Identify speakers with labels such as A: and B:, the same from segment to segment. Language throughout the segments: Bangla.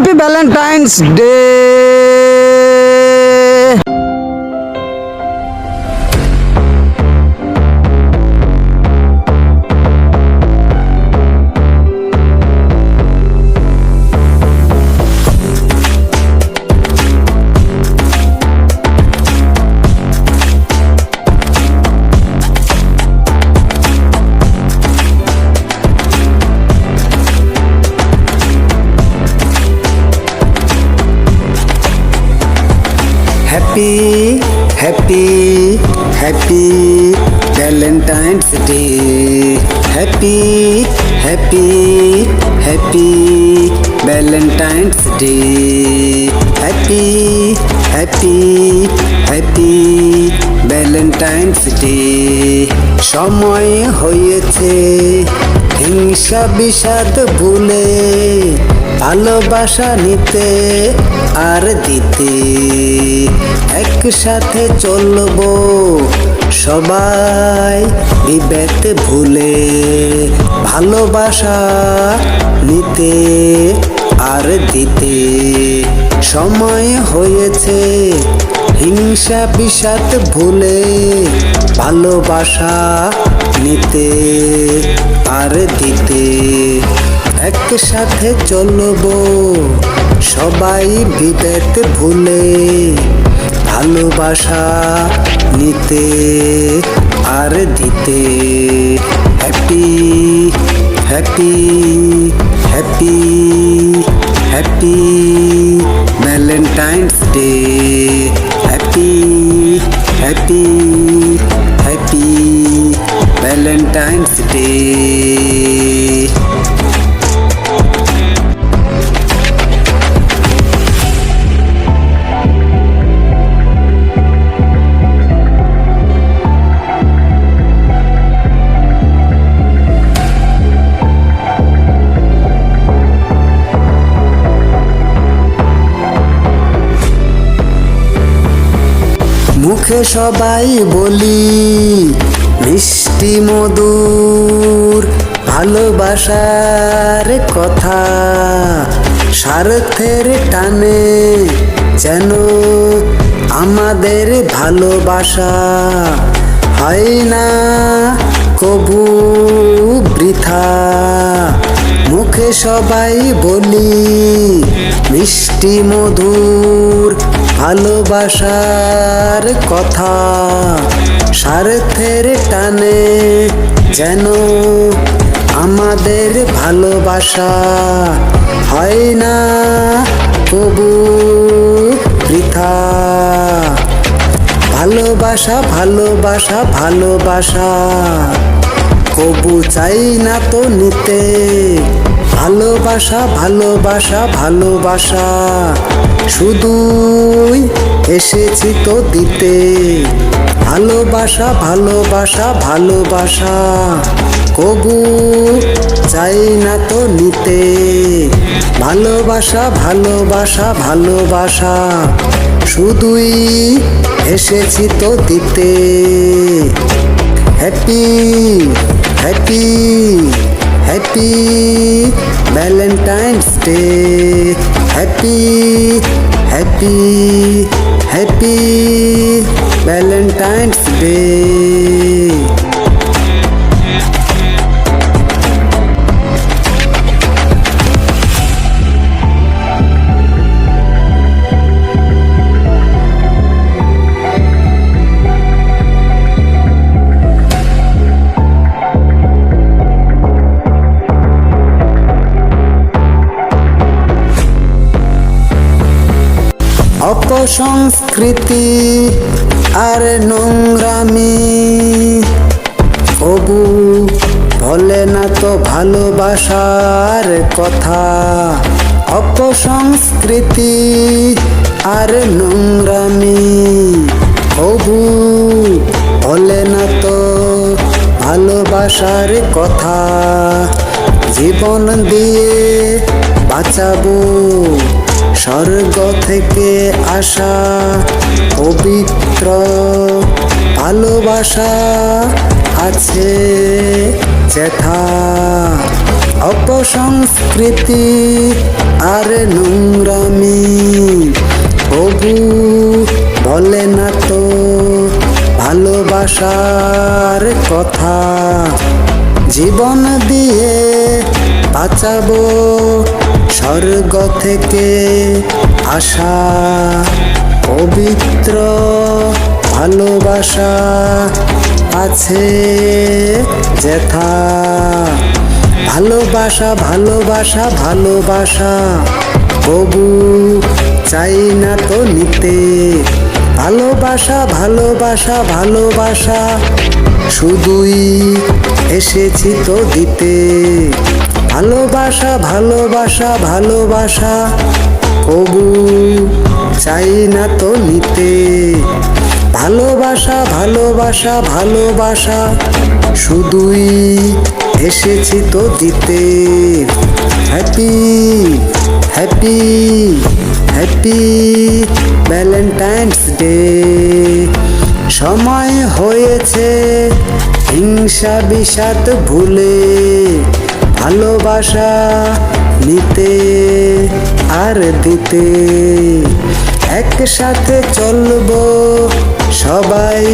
A: Happy Valentine's day happy happy happy Valentine's day happy happy happy Valentine's day happy happy happy Valentine's day সময় হয়েছে। হিংসা বিষাদ ভুলে ভালোবাসা নিতে আর দিতে একসাথে চলবো সবাই বিবেক ভুলে ভালোবাসা নিতে আর দিতে সময় হয়েছে হিংসা বিষাদ ভুলে ভালোবাসা নিতে আর দিতে। একসাথে চলবো, সবাই বিভেদ ভুলে ভালোবাসা নিতে আর দিতে। Happy happy happy happy Valentine's day. Happy happy happy Valentine's day মুখে সবাই বলি, মিষ্টি মধুর ভালোবাসার কথা। স্বার্থের টানে যেন আমাদের ভালোবাসা হয় না, কবু বৃথা। মুখে সবাই বলি, মিষ্টি মধুর ভালোবাসার কথা, স্বার্থের টানে যেন আমাদের ভালোবাসা হয় না কবু বৃথা ভালোবাসা ভালোবাসা ভালোবাসা, কবু চাই না তো নিতে। ভালোবাসা ভালোবাসা ভালোবাসা। শুধুই এসেছি তো দিতে। ভালোবাসা ভালোবাসা ভালোবাসা। কবু চাই না তো নিতে। ভালোবাসা ভালোবাসা ভালোবাসা। শুধুই এসেছি তো দিতে। Happy happy happy Valentine's day happy happy happy অপসংস্কৃতি আর নোংরামি। কবু বলে না তো ভালোবাসার কথা। অপসংস্কৃতি আর নোংরামি। কবু বলে না তো ভালোবাসার কথা। জীবন দিয়ে বাঁচাবো স্বর্গ থেকে আসা পবিত্র ভালোবাসা আছে যেথা অপসংস্কৃতি আর নোংরামি। তবু বলে না তো ভালোবাসার কথা। জীবন দিয়ে বাঁচাবো স্বর্গ থেকে আসা পবিত্র ভালোবাসা আছে যেথা। ভালোবাসা ভালোবাসা ভালোবাসা, তবু চাই না তো নিতে। ভালোবাসা ভালোবাসা ভালোবাসা, শুধুই এসেছি তো দিতে। ভালোবাসা ভালোবাসা ভালোবাসা। কবু চাই না তো নিতে। ভালোবাসা ভালোবাসা ভালোবাসা। শুধুই এসেছি তো দিতে happy happy happy Valentine's day সময় হয়েছে হিংসা বিষাদ ভুলে। ভালোবাসা নিতে আর দিতে। একসাথে চলবো সবাই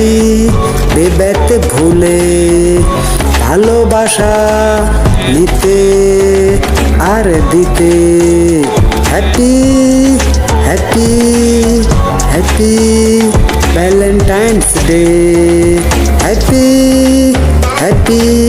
A: বিবেক ভুলে। ভালোবাসা নিতে আর দিতে। Happy happy happy Valentine's day. Happy happy.